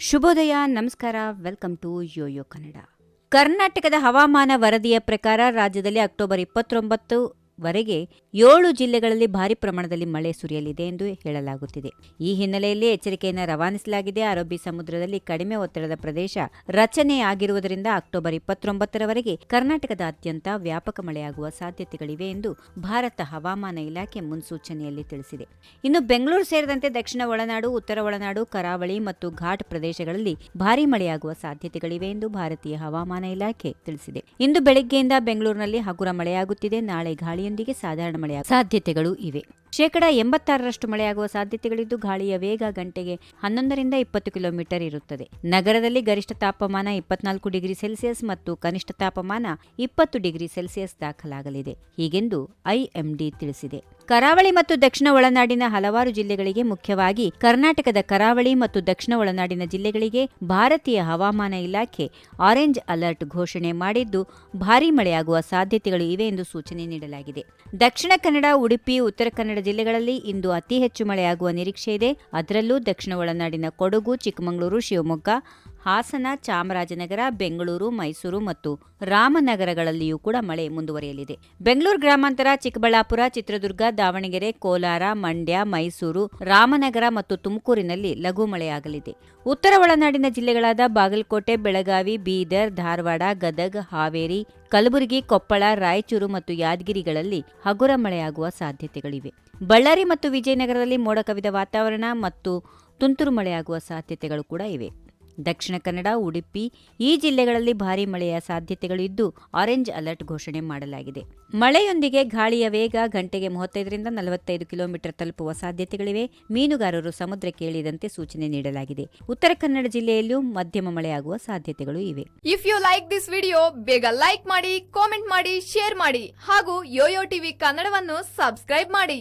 ಶುಭೋದಯ ನಮಸ್ಕಾರ welcome to Yoyo Kannada. ಕರ್ನಾಟಕದ ಹವಾಮಾನ ವರದಿಯ ಪ್ರಕಾರ ರಾಜ್ಯದಲ್ಲಿ ಅಕ್ಟೋಬರ್ ಇಪ್ಪತ್ತೊಂಬತ್ತು ವರೆಗೆ ಏಳು ಜಿಲ್ಲೆಗಳಲ್ಲಿ ಭಾರಿ ಪ್ರಮಾಣದಲ್ಲಿ ಮಳೆ ಸುರಿಯಲಿದೆ ಎಂದು ಹೇಳಲಾಗುತ್ತಿದೆ. ಈ ಹಿನ್ನೆಲೆಯಲ್ಲಿ ಎಚ್ಚರಿಕೆಯನ್ನು ರವಾನಿಸಲಾಗಿದೆ. ಅರಬ್ಬಿ ಸಮುದ್ರದಲ್ಲಿ ಕಡಿಮೆ ಒತ್ತಡದ ಪ್ರದೇಶ ರಚನೆಯಾಗಿರುವುದರಿಂದ ಅಕ್ಟೋಬರ್ ಇಪ್ಪತ್ತೊಂಬತ್ತರವರೆಗೆ ಕರ್ನಾಟಕದಾದ್ಯಂತ ವ್ಯಾಪಕ ಮಳೆಯಾಗುವ ಸಾಧ್ಯತೆಗಳಿವೆ ಎಂದು ಭಾರತ ಹವಾಮಾನ ಇಲಾಖೆ ಮುನ್ಸೂಚನೆಯಲ್ಲಿ ತಿಳಿಸಿದೆ. ಇನ್ನು ಬೆಂಗಳೂರು ಸೇರಿದಂತೆ ದಕ್ಷಿಣ ಒಳನಾಡು, ಉತ್ತರ ಒಳನಾಡು, ಕರಾವಳಿ ಮತ್ತು ಘಾಟ್ ಪ್ರದೇಶಗಳಲ್ಲಿ ಭಾರೀ ಮಳೆಯಾಗುವ ಸಾಧ್ಯತೆಗಳಿವೆ ಎಂದು ಭಾರತೀಯ ಹವಾಮಾನ ಇಲಾಖೆ ತಿಳಿಸಿದೆ. ಇಂದು ಬೆಳಗ್ಗೆಯಿಂದ ಬೆಂಗಳೂರಿನಲ್ಲಿ ಹಗುರ ಮಳೆಯಾಗುತ್ತಿದೆ. ನಾಳೆ ಗಾಳಿಯೊಂದಿಗೆ ಸಾಧಾರಣ ಮಳೆಯ ಸಾಧ್ಯತೆಗಳು ಇವೆ. ಶೇಕಡ ಎಂಬತ್ತಾರರಷ್ಟು ಮಳೆಯಾಗುವ ಸಾಧ್ಯತೆಗಳಿದ್ದು ಗಾಳಿಯ ವೇಗ ಗಂಟೆಗೆ ಹನ್ನೊಂದರಿಂದ ಇಪ್ಪತ್ತು ಕಿಲೋಮೀಟರ್ ಇರುತ್ತದೆ. ನಗರದಲ್ಲಿ ಗರಿಷ್ಠ ತಾಪಮಾನ ಇಪ್ಪತ್ನಾಲ್ಕು ಡಿಗ್ರಿ ಸೆಲ್ಸಿಯಸ್ ಮತ್ತು ಕನಿಷ್ಠ ತಾಪಮಾನ ಇಪ್ಪತ್ತು ಡಿಗ್ರಿ ಸೆಲ್ಸಿಯಸ್ ದಾಖಲಾಗಲಿದೆ. ಹೀಗೆಂದು ಐಎಂಡಿ ತಿಳಿಸಿದೆ. ಕರಾವಳಿ ಮತ್ತು ದಕ್ಷಿಣ ಒಳನಾಡಿನ ಹಲವಾರು ಜಿಲ್ಲೆಗಳಿಗೆ ಮುಖ್ಯವಾಗಿ ಕರ್ನಾಟಕದ ಕರಾವಳಿ ಮತ್ತು ದಕ್ಷಿಣ ಒಳನಾಡಿನ ಜಿಲ್ಲೆಗಳಿಗೆ ಭಾರತೀಯ ಹವಾಮಾನ ಇಲಾಖೆ ಆರೆಂಜ್ ಅಲರ್ಟ್ ಘೋಷಣೆ ಮಾಡಿದ್ದು, ಭಾರೀ ಮಳೆಯಾಗುವ ಸಾಧ್ಯತೆಗಳು ಇವೆ ಎಂದು ಸೂಚನೆ ನೀಡಲಾಗಿದೆ. ದಕ್ಷಿಣ ಕನ್ನಡ, ಉಡುಪಿ, ಉತ್ತರ ಕನ್ನಡ ಜಿಲ್ಲೆಗಳಲ್ಲಿ ಇಂದು ಅತಿ ಹೆಚ್ಚು ಮಳೆಯಾಗುವ ನಿರೀಕ್ಷೆ ಇದೆ. ಅದರಲ್ಲೂ ದಕ್ಷಿಣ ಒಳನಾಡಿನ ಕೊಡಗು, ಚಿಕ್ಕಮಗಳೂರು, ಶಿವಮೊಗ್ಗ ಹಾಸನ, ಚಾಮರಾಜನಗರ, ಬೆಂಗಳೂರು, ಮೈಸೂರು ಮತ್ತು ರಾಮನಗರಗಳಲ್ಲಿಯೂ ಕೂಡ ಮಳೆ ಮುಂದುವರಿಯಲಿದೆ. ಬೆಂಗಳೂರು ಗ್ರಾಮಾಂತರ, ಚಿಕ್ಕಬಳ್ಳಾಪುರ, ಚಿತ್ರದುರ್ಗ, ದಾವಣಗೆರೆ, ಕೋಲಾರ, ಮಂಡ್ಯ, ಮೈಸೂರು, ರಾಮನಗರ ಮತ್ತು ತುಮಕೂರಿನಲ್ಲಿ ಲಘು ಮಳೆಯಾಗಲಿದೆ. ಉತ್ತರ ಒಳನಾಡಿನ ಜಿಲ್ಲೆಗಳಾದ ಬಾಗಲಕೋಟೆ, ಬೆಳಗಾವಿ, ಬೀದರ್, ಧಾರವಾಡ, ಗದಗ್, ಹಾವೇರಿ, ಕಲಬುರಗಿ, ಕೊಪ್ಪಳ, ರಾಯಚೂರು ಮತ್ತು ಯಾದಗಿರಿಗಳಲ್ಲಿ ಹಗುರ ಮಳೆಯಾಗುವ ಸಾಧ್ಯತೆಗಳಿವೆ. ಬಳ್ಳಾರಿ ಮತ್ತು ವಿಜಯನಗರದಲ್ಲಿ ಮೋಡ ಕವಿದ ವಾತಾವರಣ ಮತ್ತು ತುಂತುರು ಮಳೆಯಾಗುವ ಸಾಧ್ಯತೆಗಳು ಕೂಡ ಇವೆ. ದಕ್ಷಿಣ ಕನ್ನಡ, ಉಡುಪಿ, ಈ ಜಿಲ್ಲೆಗಳಲ್ಲಿ ಭಾರಿ ಮಳೆಯ ಸಾಧ್ಯತೆಗಳು ಇದ್ದು ಆರೆಂಜ್ ಅಲರ್ಟ್ ಘೋಷಣೆ ಮಾಡಲಾಗಿದೆ. ಮಳೆಯೊಂದಿಗೆ ಗಾಳಿಯ ವೇಗ ಗಂಟೆಗೆ ಮೂವತ್ತೈದರಿಂದ ನಲವತ್ತೈದು ಕಿಲೋಮೀಟರ್ ತಲುಪುವ ಸಾಧ್ಯತೆಗಳಿವೆ. ಮೀನುಗಾರರು ಸಮುದ್ರಕ್ಕೆ ಇಳಿದಂತೆ ಸೂಚನೆ ನೀಡಲಾಗಿದೆ. ಉತ್ತರ ಕನ್ನಡ ಜಿಲ್ಲೆಯಲ್ಲೂ ಮಧ್ಯಮ ಮಳೆಯಾಗುವ ಸಾಧ್ಯತೆಗಳು ಇವೆ. If you like this video ಬೇಗ ಲೈಕ್ ಮಾಡಿ ಕಾಮೆಂಟ್ ಮಾಡಿ ಶೇರ್ ಮಾಡಿ ಹಾಗೂ ಯೋಯೋ ಟಿವಿ ಕನ್ನಡವನ್ನು ಸಬ್ಸ್ಕ್ರೈಬ್ ಮಾಡಿ.